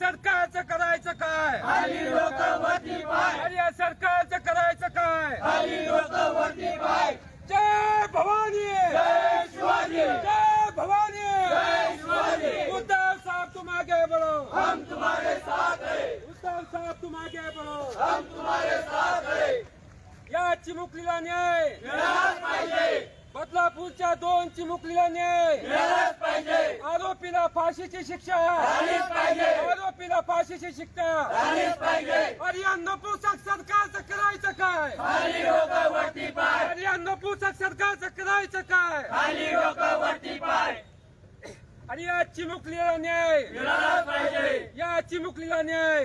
सरकारचं करायचं काय? अरे या सरकारचं करायचं काय? जय भवानी! जय भवानी! उद्धव साहब तुम आगे बढ़ो. हम तुम्हारे साथ हैं. उद्धव साहब तुम आगे बढ़ो. हम तुम्हारे साथ हैं. या चिमुकलीला न्याय. बदलापूरच्या दोन चिमुकलीला न्याय आरोपीला फाशीची शिक्षा. आरोपीला फाशीची शिक्षा. अरे या नपुसक सरकारचं करायचं काय? अरे या नपुसक सरकारचं करायचं काय? आणि या चिमुकलीला न्याय. या चिमुकलीला न्याय.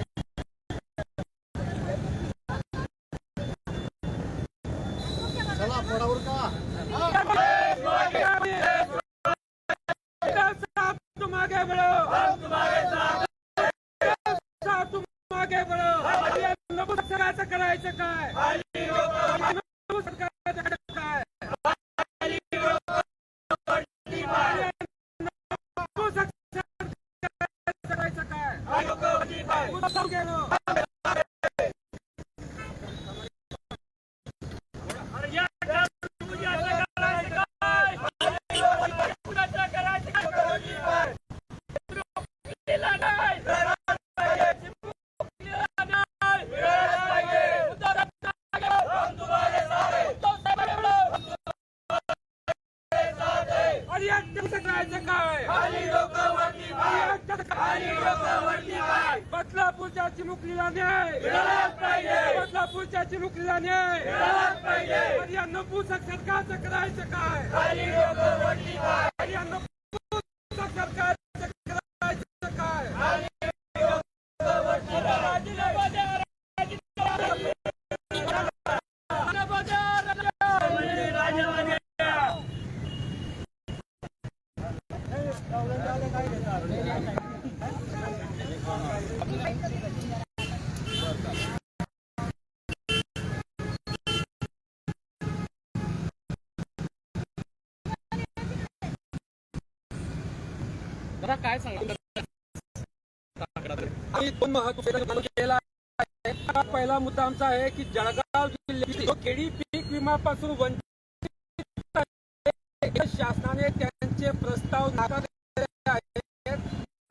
साहब तुम आगे बढ़ो हम तुम्हारे साथ साहब तुम आगे बढ़ो अरे या नपुसक सरकारचं करायचं काय सरकारचं काय सरकारचं करायचं काय गेलो करायचं काय? बदलापूरच्या चिमुकलीला न्याय. बदलापूरच्या चिमुकलीला न्याय. अरे या नपुसक सरकारचं करायचं काय? अरे आम्ही काय महत्त्वाचे मुद्दे केला पहिला मुद्दा आमचा आहे की जळगाव जिल्ह्यातील जो खेडी पीक विमापासून वंचित शासनाने त्यांचे प्रस्ताव नाकारलेले आहेत.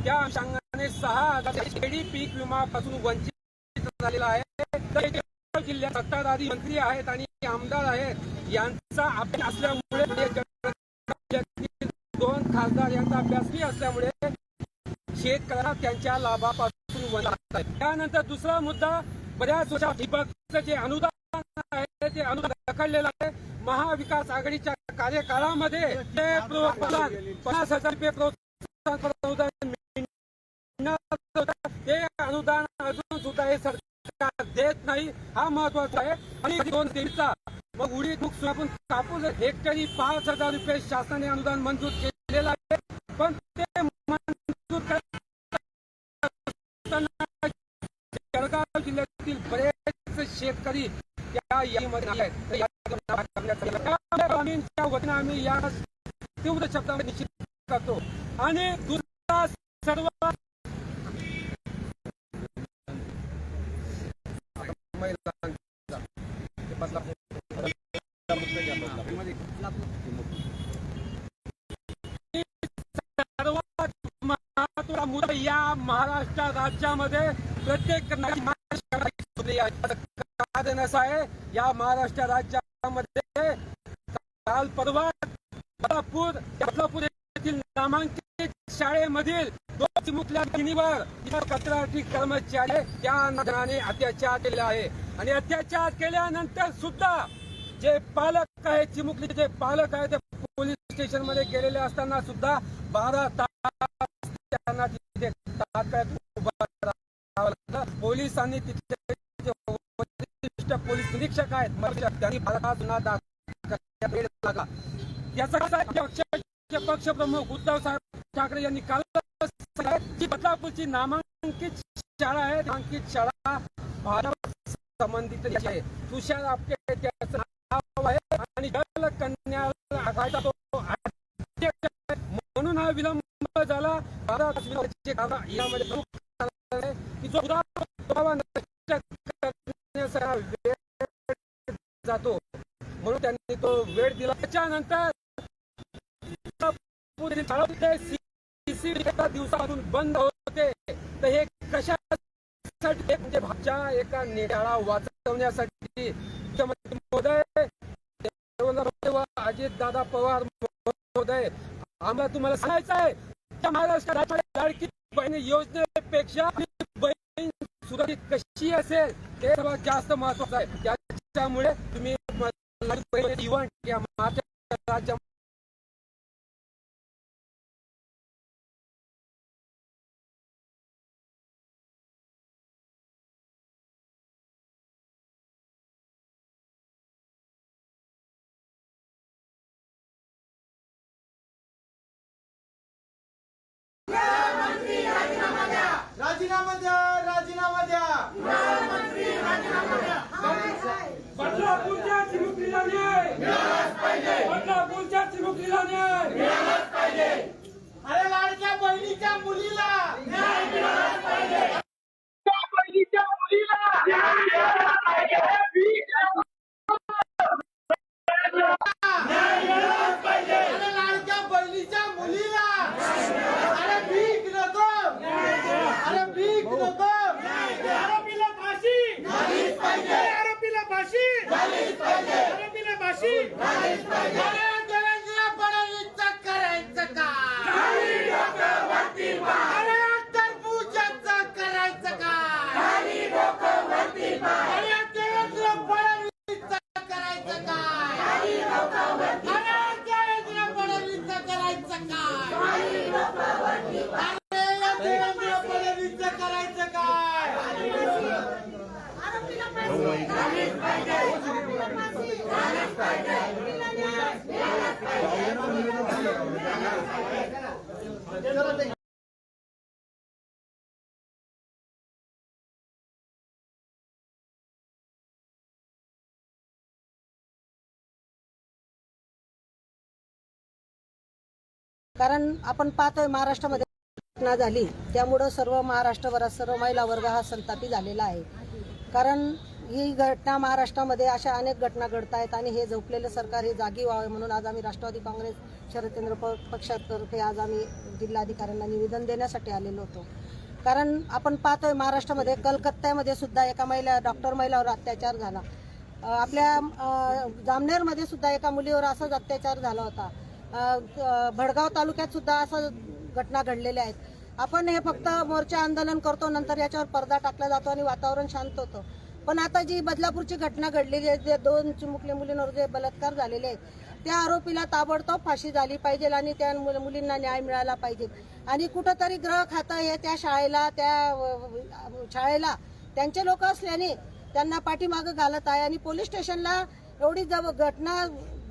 त्या अनुषंगाने सहा हजार खेडी पीक विमापासून वंचित झालेला आहे. जिल्ह्यात सत्ताधारी मंत्री आहेत आणि आमदार आहेत. यांचा अभ्यास असल्यामुळे खासदार यांचा अभ्यासही असल्यामुळे शेतकऱ्यांना त्यांच्या लाभापासून वंचित आहेत. त्यानंतर दुसरा मुद्दा बऱ्याच वर्षा ठिबकचं जे अनुदान आहे ते अनुदान रखडलेलं आहे. महाविकास आघाडीच्या कार्यकाळामध्ये प्रोत्साहन पन्नास हजार रुपये प्रोत्साहन ते अनुदान अजून सुद्धा हे सरकार देत नाही. हा महत्त्वाचा आहे. आणि दोन तीनचा. मग उडीद मुख सोयाबीन कापूस हेक्टरी पाच हजार रुपये शासनाने अनुदान मंजूर केले. पण ते मंजूर जळगाव जिल्ह्यातील बरेच शेतकरी या यादीमध्ये आहेत. आम्ही या तीव्र शब्दामध्ये निश्चित करतो. आणि दुसरा सर्व महिलांचा महत्त्वाचा मुद्दा या महाराष्ट्र राज्यामध्ये प्रत्येक कारण असं आहे. या महाराष्ट्र राज्यामध्ये काल परवा बदलापूर बदलापूर येथील नामांकित शाळेमधील दोन चिमुकल्या बहिणीवर कंत्राटी कर्मचारी त्या नादाने अत्याचार केला आहे. आणि अत्याचार केल्यानंतर सुद्धा जे पालक आहे चिमुकलीचे जे पालक आहे ते पोलीस स्टेशनमध्ये गेलेले असताना सुद्धा बारा तास त्यांना तिथे तात्काळ उभं लागलं पोलिसांनी तिथले वरिष्ठ पोलीस निरीक्षक आहेत म्हणजे त्यांनी बारा गुन्हा दाखल लागला याचा कसा आहे? पक्षाचे पक्षप्रमुख उद्धव साहेब ठाकरे यांनी काल सांगितलं बदलापूरची नामांकित शाळा आहे नामांकित शाळा भारत संबंधित आहे तुषार आपटे त्याचं नाव आहे. आणि जलकन्या आघाडीचा तो म्हणून हा विलंब झाला. जातो. म्हणून त्यांनी तो वेळ दिला. त्याच्यानंतर दिवसापासून बंद होते. तर हे कशासाठी? म्हणजे भाजच्या एका नेत्याला वाचवण्यासाठी. मुख्यमंत्री महोदय अजित दादा पवार महोदय आम्हाला तुम्हाला सांगायचं आहे महाराष्ट्र राज्याच्या लाडकी बहीण योजनेपेक्षा बहीण सुरक्षित कशी असेल ते सर्वात जास्त महत्वाचं आहे. त्याच्यामुळे तुम्ही लाडकी इव्हेंट या महाराष्ट्र राज्या राजीनामा द्या राजीनामा द्या बदलापूरच्या चिमुकलीला न्याय बदलापूरच्या चिमुकलीला न्याय अरे लाडक्या बहिणीच्या मुलीला. अरे लाडक्या बहिणीच्या मुलीला. अरे भीक नको अरे भीक नको आरोपीला फाशी आरोपीला फाशी आरोपीला फाशी अरे देवेंद्र फडणवीसचं करायचं काय अरे टरबुजाचं करायचं काय अरे देवेंद्र फडणवीसचं करायचं काय अरे देवेंद्र फडणवीसचं करायचं काय अरे देवेंद्र फडणवीसचं करायचं काय कारण आपण पाहतोय महाराष्ट्रामध्ये घटना झाली. त्यामुळं सर्व महाराष्ट्रभरात सर्व महिला वर्ग हा संतापी झालेला आहे. कारण ही घटना महाराष्ट्रामध्ये अशा अनेक घटना घडत आहेत आणि हे झोपलेलं सरकार हे जागी व्हावे म्हणून आज आम्ही राष्ट्रवादी काँग्रेस शरदचंद्र प पक्षातर्फे आज आम्ही जिल्हाधिकाऱ्यांना निवेदन देण्यासाठी आलेलो होतो. कारण आपण पाहतोय महाराष्ट्रामध्ये कलकत्त्यामध्ये सुद्धा एका महिला डॉक्टर महिलावर अत्याचार झाला. आपल्या जामनेरमध्ये सुद्धा एका मुलीवर असाच अत्याचार झाला होता. भडगाव तालुक्यात सुद्धा असं घटना घडलेल्या आहेत. आपण हे फक्त मोर्चा आंदोलन करतो नंतर याच्यावर पडदा टाकला जातो आणि वातावरण शांत होतं. पण आता जी बदलापूरची घटना घडलेली आहे जे दोन चिमुकले मुलींवर जे बलात्कार झालेले आहेत त्या आरोपीला ताबडतोब फाशी झाली पाहिजे आणि त्या मुलींना न्याय मिळाला पाहिजे. आणि कुठंतरी ग्रह खातं हे त्या शाळेला त्या शाळेला त्यांचे लोक असल्याने त्यांना पाठीमागं घालत आहे आणि पोलीस स्टेशनला एवढी जब घटना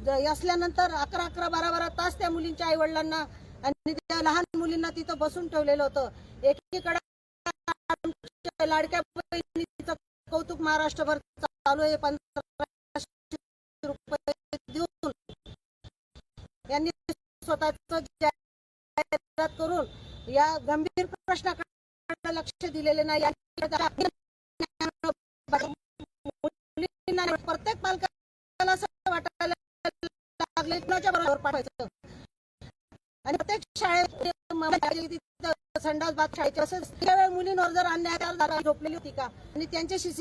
ज- असल्यानंतर अकरा अकरा बारा बारा तास त्या मुलींच्या आई वडिलांना आणि त्या लहान मुलींना तिथं बसून ठेवलेलं होतं. एकीकडे लाडक्या कौतुक महाराष्ट्रभर चालू आहे. पंधराशे रुपये देऊन यांनी स्वतःच जाहिरात करून या गंभीर प्रश्नाकडे लक्ष दिलेले नाही. प्रत्येक पालकाला असं वाटायला लागले कुणाच्या बरोबर पाठवायचं? आणि प्रत्येक शाळेत संडास बात शाळेचे त्या वेळी मुलींवर जर अन्याय झाला, झोपलेली होती का? आणि त्यांच्याशी